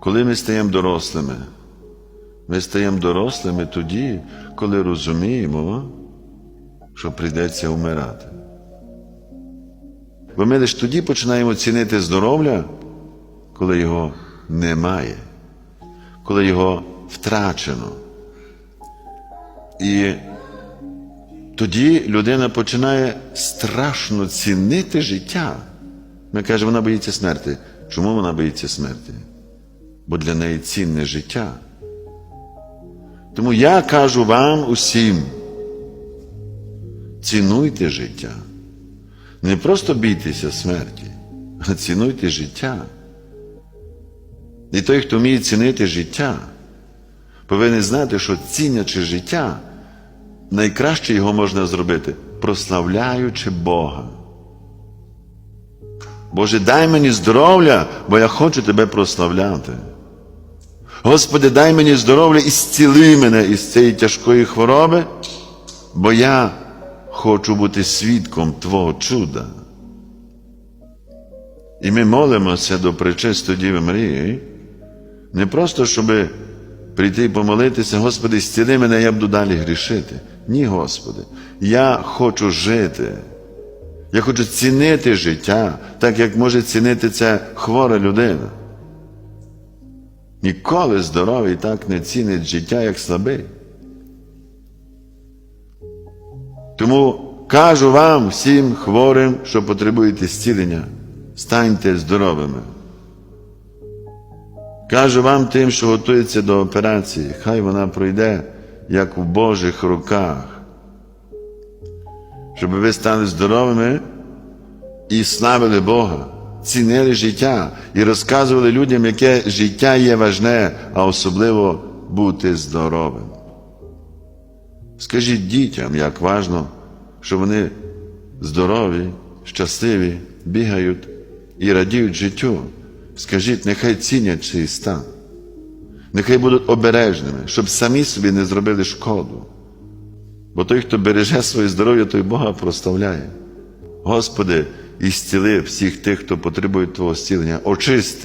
Коли ми стаємо дорослими, ми стаємо дорослими тоді, коли розуміємо, що прийдеться вмирати. Бо ми лише тоді починаємо цінити здоров'я, коли його немає, коли його втрачено. І тоді людина починає страшно цінити життя. Ми кажемо, вона боїться смерті. Чому вона боїться смерті? Бо для неї цінне життя. Тому я кажу вам усім, цінуйте життя. Не просто бійтеся смерті, а цінуйте життя. І той, хто вміє цінити життя, повинен знати, що цінячи життя, найкраще його можна зробити, прославляючи Бога. Боже, дай мені здоров'я, бо я хочу Тебе прославляти. Господи, дай мені здоров'я і зціли мене із цієї тяжкої хвороби, бо я хочу бути свідком Твого чуда. І ми молимося до пречистої Діви Марії, не просто, щоб прийти і помолитися, Господи, зціли мене, я буду далі грішити. Ні, Господи, я хочу жити. Я хочу цінити життя, так як може цінити це хвора людина. Ніколи здоровий так не цінить життя, як слабий. Тому кажу вам, всім хворим, що потребуєте зцілення, станьте здоровими. Кажу вам тим, що готується до операції, хай вона пройде, як у Божих руках, щоб ви стали здоровими і славили Бога, цінили життя і розказували людям, яке життя є важне, а особливо бути здоровим. Скажіть дітям, як важно, що вони здорові, щасливі, бігають і радіють життю. Скажіть, нехай цінять цей стан, нехай будуть обережними, щоб самі собі не зробили шкоду. Бо той, хто береже своє здоров'я, той Бога проставляє. Господи, і зціли всіх тих, хто потребує Твого зцілення, очисти.